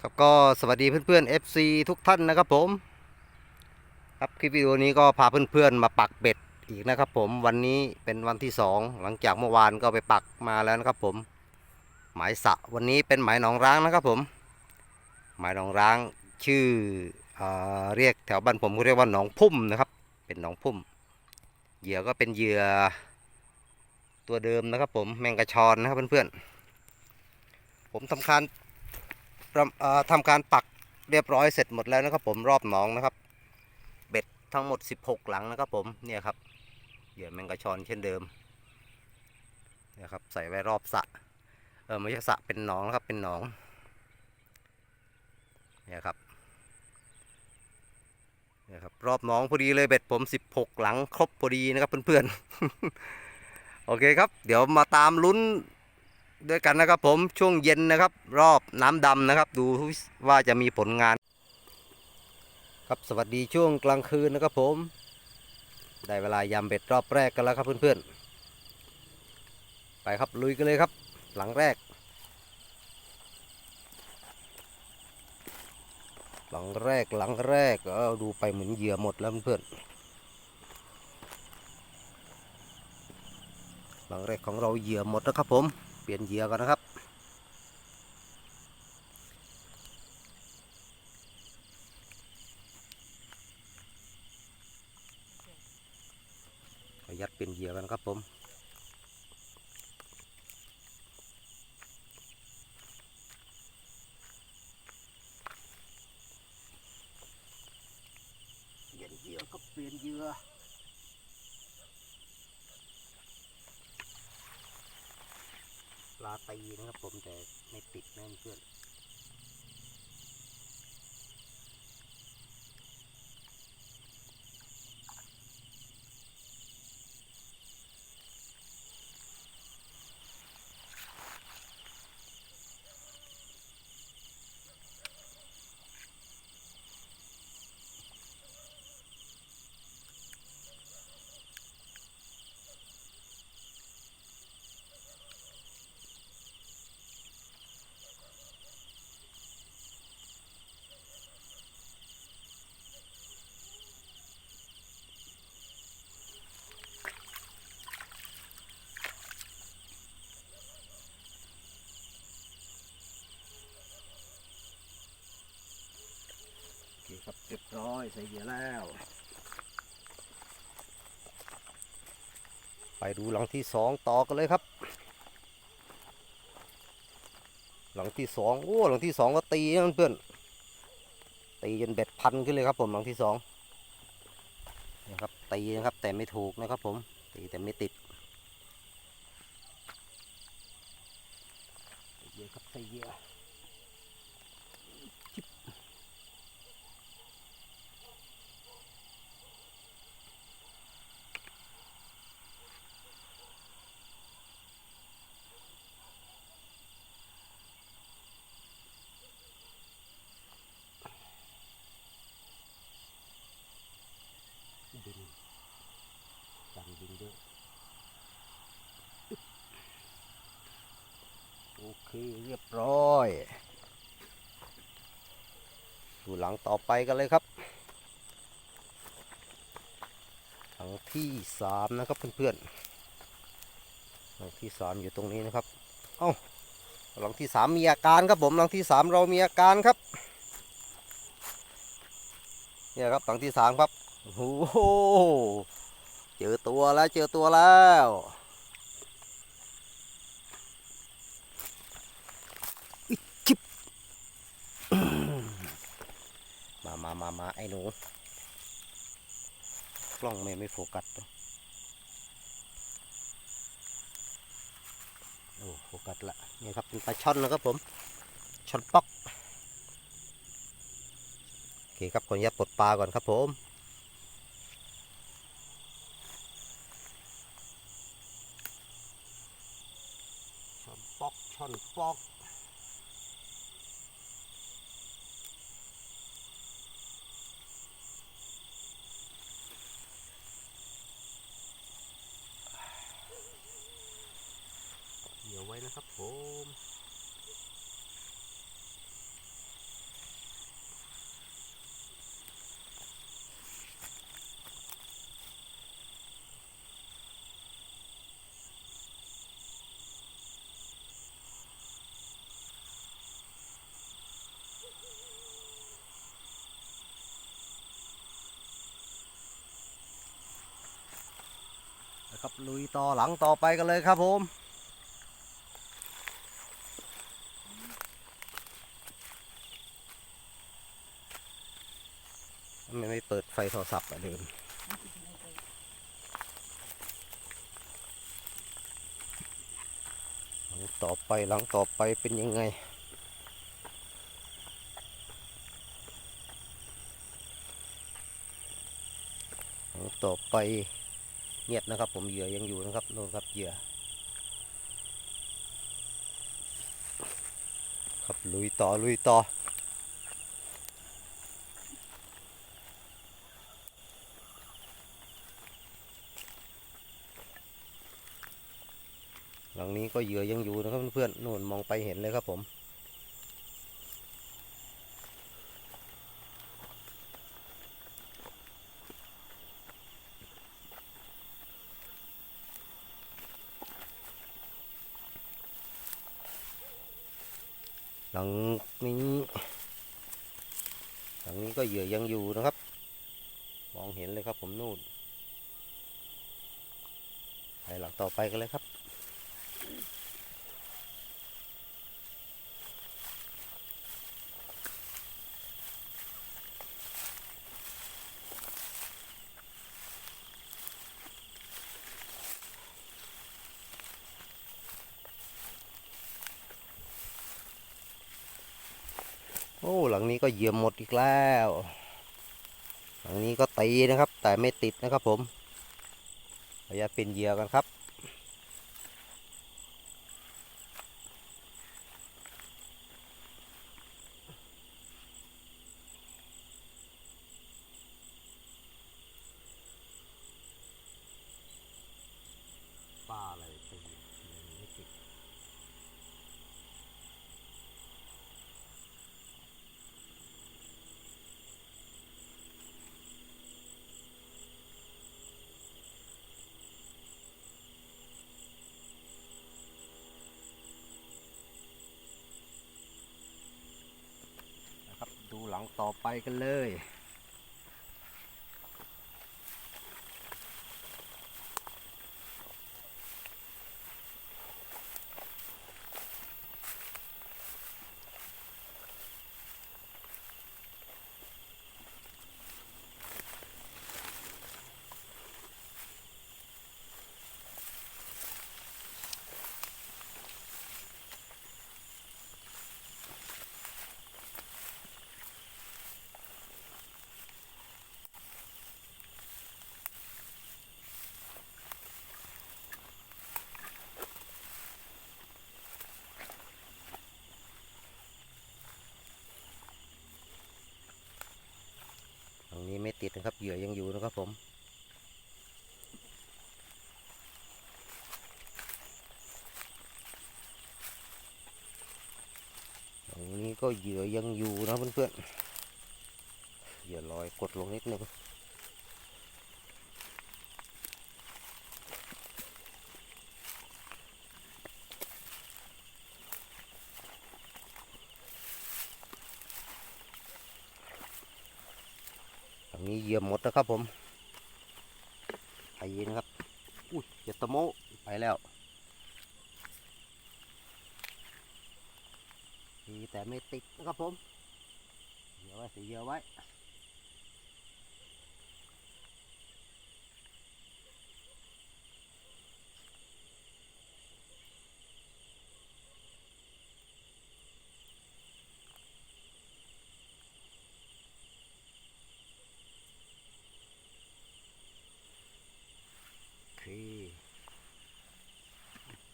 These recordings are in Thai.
ครับก็สวัสดีเพื่อนๆ FC ทุกท่านนะครับผม ครับคลิปวิดีโอนี้ก็พาเพื่อนๆมาปักเบ็ดอีกนะครับผมวันนี้เป็นวันที่สองหลังจากเมื่อวานก็ไปปักมาแล้วนะครับผม หมายสระวันนี้เป็นหมายหนองร้างนะครับผม หมายหนองร้างชื่อเออเรียกแถวบ้านผมเขาเรียกว่าหนองพุ่มนะครับ เป็นหนองพุ่ม เหยื่อก็เป็นเหยื่อตัวเดิมนะครับผมแมงกะชอนนะครับเพื่อนๆผมทำการ ทำการปักเรียบร้อยเสร็จหมดแล้วนะครับ ผมรอบหนองนะครับ เบ็ดทั้งหมด 16 หลังนะครับ ผมเนี่ยครับเหยื่อแมงกะชอนเช่นเดิมเนี่ยครับใส่ไว้รอบสะเออไม่ใช่สะเป็นหนองนะครับเป็นหนองเนี่ยครับเนี่ยครับรอบหนองพอดีเลยเบ็ดผม 16 หลังครบพอดีนะครับเพื่อนๆ โอเคครับ เดี๋ยวมาตามลุ้น ด้วยกันนะครับผมช่วงเย็นนะครับ รอบน้ำดำนะครับ ดูว่าจะมีผลงาน ครับสวัสดีช่วงกลางคืนนะครับผม ได้เวลายำเบ็ดรอบแรกกันแล้วครับเพื่อนๆ ไปครับลุยกันเลยครับ หลังแรก หลังแรกหลังแรกเออดูไปเหมือนเหยื่อหมดแล้วเพื่อนๆหลังแรกของเราเหยื่อหมดนะครับผม เปลี่ยนเหยื่อกันนะครับ ยัดเป็นเหยื่อกันครับผมเปลี่ยนเหยื่อก็เปลี่ยนเหยื่อ ปลา ตีนะครับผมแต่ไม่ติดแนะเพื่อน ใส่เหยื่อแล้ว ไปดูหลังที่สองต่อกันเลยครับ หลังที่สองโอ้หลังที่สองก็ตีนะเพื่อนตีจนเบ็ดพันขึ้นเลยครับผมหลังที่สองนะครับตีนะครับแต่ไม่ถูกนะครับผมตีแต่ไม่ติดใส่เหยื่อครับใส่เหยื่อจิ๊บบินสั่งบินด้วยโอ เคเรียบร้อยดูหลังต่อไปกันเลยครับ หลังที่สามนะครับเพื่อนๆหลังที่สามอยู่ตรงนี้นะครับ เอ้าหลังที่สามมีอาการครับผมหลังที่สามเรามีอาการครับเนี่ยครับหลังที่สามครับโอ้โหเจอตัวแล้วเจอตัวแล้วอิ๊ยจิบ มามามามาไอ้หนูกล้องไม่ไม่โฟกัสโอ้โฟกัสละนี่ครับเป็นปลาช่อนนะครับผมช่อนป๊อกโอเคครับขออนุญาตปลดปลาก่อนครับผมช่อนป๊อกช่อนป๊อก ดี๋ไว้นะครับผมครับลุยต่อหลังต่อไปกันเลยครับผม ไมไม่เปิดไฟโทรศัพท์อะเดิมต่อไปหลังต่อไปเป็นยังไงหลังต่อไปเงียบนะครับ ผมเหยื่อยังอยู่นะครับโน่นครับเหยื่อครับลุยต่อลุยต่อ นี้ก็เหยื่อยังอยู่นะครับเพื่อนๆนู่นมองไปเห็นเลยครับผมหลังนี้หลังนี้ก็เหยื่อยังอยู่นะครับ มองเห็นเลยครับผมนู่นไปหลังต่อไปกันเลยครับ อ้หลังนี้ก็เหยี่ยมหมดอีกแล้ว หลังนี้ก็ตีนะครับ แต่ไม่ติดนะครับผมพยายามเป็นเหยื่อกันครับ ปลาอะไรตีไม่ติด นะครับดูหลัง ต่อไปกันเลย ไม่ติดนะครับเหยื่อยังอยู่นะครับผมตรงนี้ก็เหยื่อยังอยู่นะเพื่อนๆเหยื่อลอยกดลงนิดนึง งนี้เยื่อหมดแล้วครับผมไปยินครับอุ้ยอย่าตโมไปแล้วมีแต่ไม่ติดนะครับผมเดี๋ยวไว้สีเยอะไว้ โอเค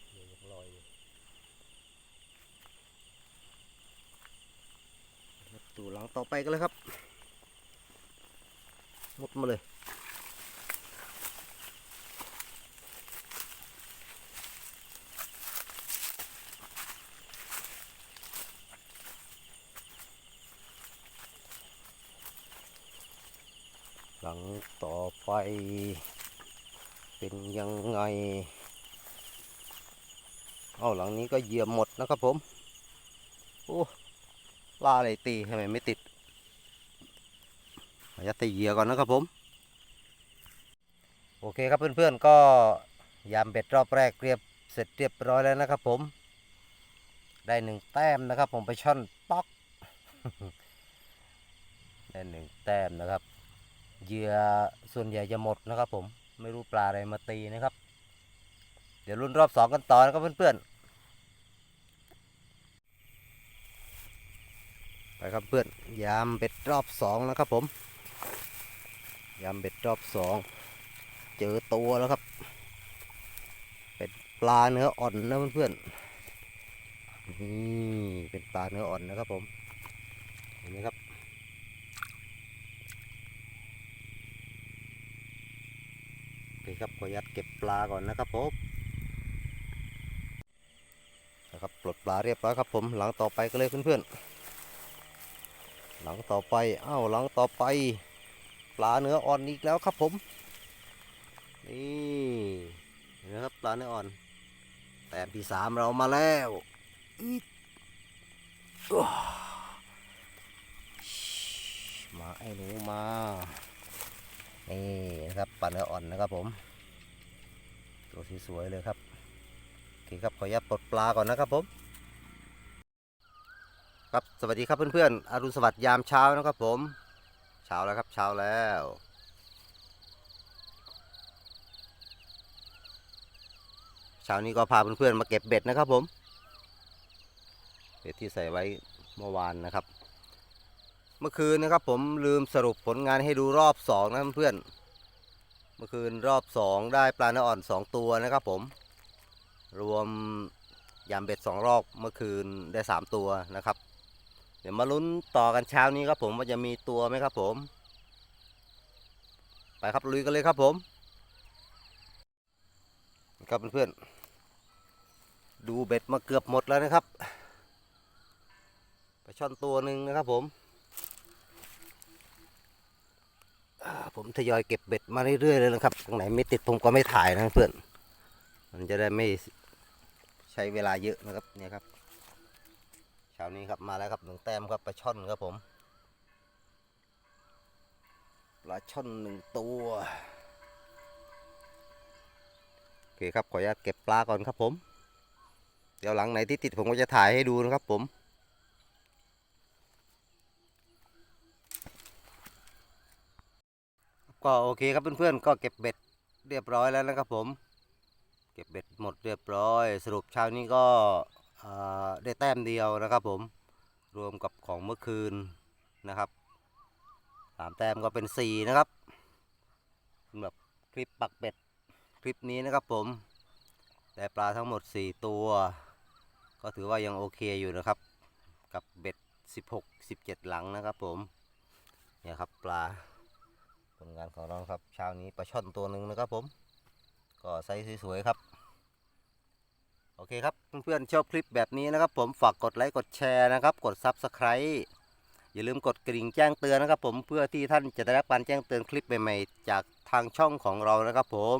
เหยื่อยังลอยอยู่ ดูหลัง ต่อไปกันเลยครับ หมดมาเลย หลังต่อไป เป็นยังไง เอาหลังนี้ก็เยี่ยบหมดนะครับผม โอ้ ลาอะไรตีทำไมไม่ติดขอยัดใส่เหยื่อก่อนนะครับผม โอเคครับเพื่อนๆก็ยามเบ็ดรอบแรกเรียบเสร็จเรียบร้อยแล้วนะครับผม ได้หนึ่งแต้มนะครับ ผมไปช่อนป๊อก ได้หนึ่งแต้มนะครับ เหยื่อส่วนใหญ่จะหมดนะครับ ผมไม่รู้ปลาอะไรมาตีนะครับ เดี๋ยวรุ่นรอบสองกันต่อนะครับเพื่อนๆไป ครับเพื่อนยามเบ็ดรอบสองนะครับผม ยามเบ็ดรอบสองเจอตัวแล้วครับ เป็นปลาเนื้ออ่อนนะเพื่อนๆนี่เป็นปลาเนื้ออ่อนนะครับผมเห็นไหมครับโอเคครับขออนุญาตเก็บปลาก่อนนะครับผมนะครับปลดปลาเรียบร้อยครับผมหลังต่อไปก็เลยเพื่อนๆ หลังต่อไปเอ้าหลังต่อไป ปลาเนื้ออ่อนอีกแล้วครับผม นี่นะครับปลาเนื้ออ่อน แต้มที่สามเรามาแล้วอึ๊ดอ้าวมาไอ้หนูมานี่นะครับปลาเนื้ออ่อนนะครับผม ตัวสวยๆเลยครับโอเคครับขออนุญาตปลดปลาก่อนนะครับผม ครับสวัสดีครับเพื่อนๆอรุณสวัสดิ์ยามเช้านะครับผมเช้าแล้วครับเช้าแล้ว เช้านี้ก็พาเพื่อนๆมาเก็บเบ็ดนะครับผมเบ็ดที่ใส่ไว้เมื่อวานนะครับ เมื่อคืนนะครับผมลืมสรุปผลงานให้ดูรอบสองนะเพื่อนเมื่อคืนรอบสองได้ปลาเนื้ออ่อนสองตัวนะครับผม รวมยามเบ็ดสองรอบเมื่อคืนได้สามตัวนะครับ เดี๋ยวมาลุ้นต่อกันเช้านี้ครับผมว่าจะมีตัวไหมครับผม ไปครับลุยกันเลยครับผม ครับเพื่อนๆดูเบ็ดมาเกือบหมดแล้วนะครับไปช่อนตัวหนึ่งนะครับผม ผมทยอยเก็บเบ็ดมาเรื่อยๆเลยนะครับตรงไหนไม่ติดผมก็ไม่ถ่ายนะเพื่อน มันจะได้ไม่ใช้เวลาเยอะนะครับเนี่ยครับ เช้านี้ครับมาแล้วครับหนึ่งแต้มครับปลาช่อนครับผมปลาช่อนหนึ่งตัวโอเคครับขออนุญาตเก็บปลาก่อนครับผม เดี๋ยวหลังไหนที่ติดผมก็จะถ่ายให้ดูนะครับผมก็โอเคครับเพื่อนๆก็เก็บเบ็ดเรียบร้อยแล้วนะครับผม เก็บเบ็ดหมดเรียบร้อย สรุปเช้านี้ก็ ได้แต้มเดียวนะครับผมรวมกับของเมื่อคืนนะครับสามแต้มก็เป็นสี่นะครับสำหรับคลิปปักเบ็ดคลิปนี้นะครับผมได้ปลาทั้งหมด 4 ตัว ก็ถือว่ายังโอเคอยู่นะครับ กับเบ็ด 16 17 หลังนะครับผมเนี่ยครับปลาผลงานของเราครับเช้านี้ปลาช่อนตัวหนึ่งนะครับผม ก็ไซส์สวยๆครับ โอเคครับ เพื่อนๆชอบคลิปแบบนี้นะครับ ผมฝากกดไลค์กดแชร์นะครับ กด Subscribe อย่าลืมกดกริ่งแจ้งเตือนนะครับ ผมเพื่อที่ท่านจะได้รับการแจ้งเตือนคลิปใหม่ๆ จากทางช่องของเรานะครับ ผม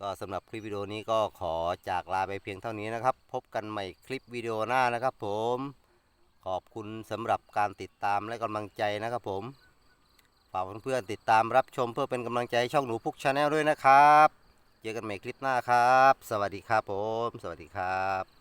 ก็สำหรับคลิปวิดีโอนี้ก็ขอจากลาไปเพียงเท่านี้นะครับ พบกันใหม่คลิปวิดีโอหน้านะครับ ผม ขอบคุณสำหรับการติดตามและกำลังใจนะครับ ผมฝากเพื่อนๆติดตามรับชมเพื่อเป็นกำลังใจให้ช่องหนูพุกชาแนลด้วยนะครับ เจอกันใหม่คลิปหน้าครับ สวัสดีครับผม สวัสดีครับ